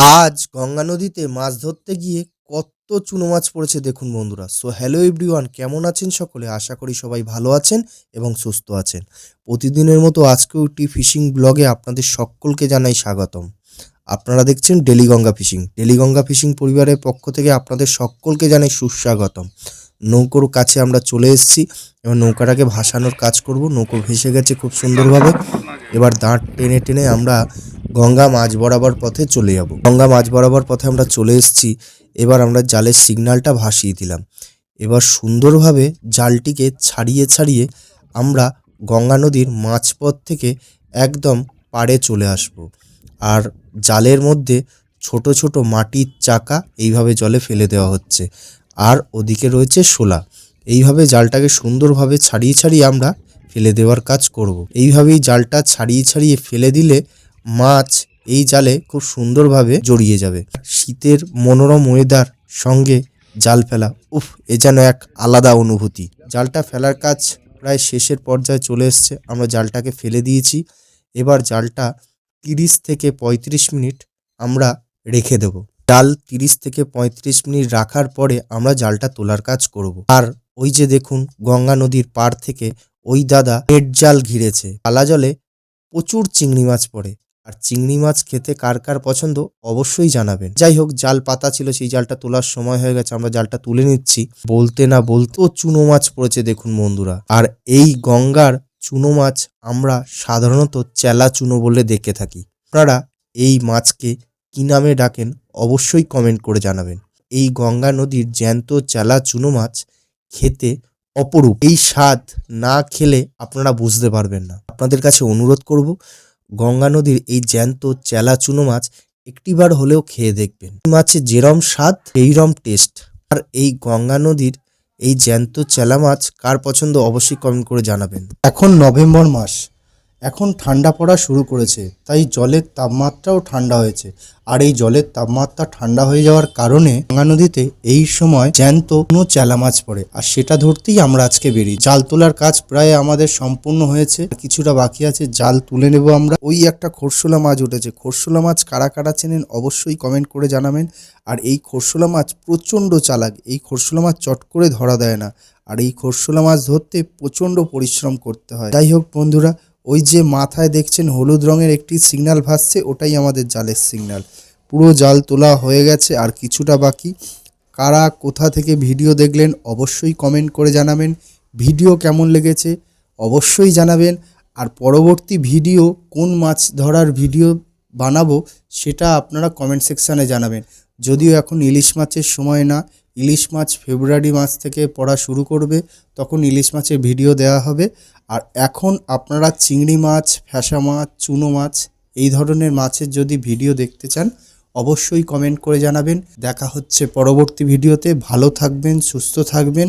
আজ গঙ্গা নদীতে মাছ ধরতে গিয়ে কত চুনো মাছ পড়েছে দেখুন বন্ধুরা। সো হ্যালো এভরিওয়ান কেমন আছেন সকলে? আশা করি সবাই ভালো আছেন এবং সুস্থ আছেন। প্রতিদিনের মতো আজকেও একটি ফিশিং ব্লগে আপনাদের সকলকে জানাই স্বাগতম। আপনারা দেখছেন daily Ganga fishing daily Ganga fishing পরিবারের পক্ষ থেকে আপনাদের সকলকে জানাই সুস্বাগতম। নৌকোর কাছে আমরা চলে এসেছি। এবার নৌকাটাকে ভাসানোর কাজ করব। নৌকো ভেসে গেছে খুব সুন্দরভাবে। এবার দাঁড় টেনে টেনে আমরা গঙ্গা মাছ বরাবর পথে চলে যাব। গঙ্গা মাছ বরাবর পথে আমরা চলে এসেছি। এবার আমরা জালের সিগন্যালটা ভাসিয়ে দিলাম। এবার সুন্দরভাবে জালটিকে ছাড়িয়ে ছাড়িয়ে আমরা গঙ্গা নদীর মাঝপথ থেকে একদম পাড়ে চলে আসব। আর জালের মধ্যে ছোট ছোট মাটির চাকা এইভাবে জলে ফেলে দেওয়া হচ্ছে। আর ওদিকে রয়েছে শোলা। এইভাবে জালটাকে সুন্দরভাবে ছাড়িয়ে ছাড়িয়ে আমরা ফেলে দেওয়ার কাজ করব। এইভাবেই জালটা ছাড়িয়ে ছাড়িয়ে ফেলে দিলে মাছ এই জালে খুব সুন্দরভাবে জড়িয়ে যাবে। শীতের মনোরম ওয়েদার সঙ্গে জাল ফেলা, উফ, এ যেন এক আলাদা অনুভূতি। জালটা ফেলার কাজ প্রায় শেষের পর্যায়ে চলে এসছে। আমরা জালটাকে ফেলে দিয়েছি। এবার জালটা তিরিশ থেকে পঁয়ত্রিশ মিনিট আমরা রেখে দেব। জাল তিরিশ থেকে পঁয়ত্রিশ মিনিট রাখার পরে আমরা জালটা তোলার কাজ করব। আর ওই যে দেখুন, গঙ্গা নদীর পাড় থেকে ওই দাদা নেট জাল ঘিরেছে। পালা জলে প্রচুর চিংড়ি মাছ পড়ে। আর চিংড়ি মাছ খেতে কার কার পছন্দ অবশ্যই জানাবেন। যাই হোক, জাল পাতা ছিল, সেই জালটা তোলার সময় হয়ে গেছে, আমরা জালটা তুলে নিচ্ছি। বলতে না বলতেও চুনো মাছ পড়েছে, দেখুন বন্ধুরা। আর এই গঙ্গার চুনো মাছ আমরা সাধারণত চেলা চুনো বলে দেখে থাকি। আপনারা এই মাছকে কি নামে ডাকেন অবশ্যই কমেন্ট করে জানাবেন। এই গঙ্গা নদীর জ্যান্ত চেলা চুনো মাছ খেতে অপরূপ। এই স্বাদ না খেলে আপনারা বুঝতে পারবেন না। আপনাদের কাছে অনুরোধ করব গঙ্গা নদীর এই জ্যান্ত চেলা চুনো মাছ একটিবার হলেও খেয়ে দেখবেন। মাছের যেরম স্বাদ, সেইরম টেস্ট। আর এই গঙ্গা নদীর এই জ্যান্ত চেলা মাছ কার পছন্দ অবশ্যই কমেন্ট করে জানাবেন। এখন নভেম্বর মাস। এখন ঠান্ডা পড়া শুরু করেছে, তাই জলের তাপমাত্রাও ঠান্ডা হয়েছে। আর এই জলের তাপমাত্রা ঠান্ডা হয়ে যাওয়ার কারণে গঙ্গা নদীতে এই সময় জ্যান্ত কোনো চেলা মাছ পড়ে। আর সেটা ধরতেই আমরা আজকে বেরি জাল তোলার কাজ প্রায় আমাদের সম্পূর্ণ হয়েছে। কিছুটা বাকি আছে, জাল তুলে নেব আমরা। ওই একটা খরশোলা মাছ উঠেছে। খরশোলা মাছ কারা কারা চেনেন অবশ্যই কমেন্ট করে জানাবেন। আর এই খরশোলা মাছ প্রচণ্ড চালাক। এই খরশোলা মাছ চট করে ধরা দেয় না। আর এই খরশোলা মাছ ধরতে প্রচণ্ড পরিশ্রম করতে হয়। যাই হোক বন্ধুরা ওই যে মাথায় দেখছেন হলুদ রঙের একটি সিগন্যাল ভাসছে, ওটাই আমাদের জালের সিগন্যাল। পুরো জাল তোলা হয়ে গেছে, আর কিছুটা বাকি। কারা কোথা থেকে ভিডিও দেখলেন অবশ্যই কমেন্ট করে জানাবেন। ভিডিও কেমন লেগেছে অবশ্যই জানাবেন। আর পরবর্তী ভিডিও কোন মাছ ধরার ভিডিও বানাবো, সেটা আপনারা কমেন্ট সেকশানে জানাবেন। যদিও এখন ইলিশ মাছের সময় না ইলিশ মাছ ফেব্রুয়ারি মাস থেকে পড়া শুরু করবে, তখন ইলিশ মাছের ভিডিও দেওয়া হবে। আর এখন আপনারা চিংড়ি মাছ, ফ্যাসা মাছ, চুনো মাছ, এই ধরনের মাছের যদি ভিডিও দেখতে চান, অবশ্যই কমেন্ট করে জানাবেন। দেখা হচ্ছে পরবর্তী ভিডিওতে। ভালো থাকবেন, সুস্থ থাকবেন।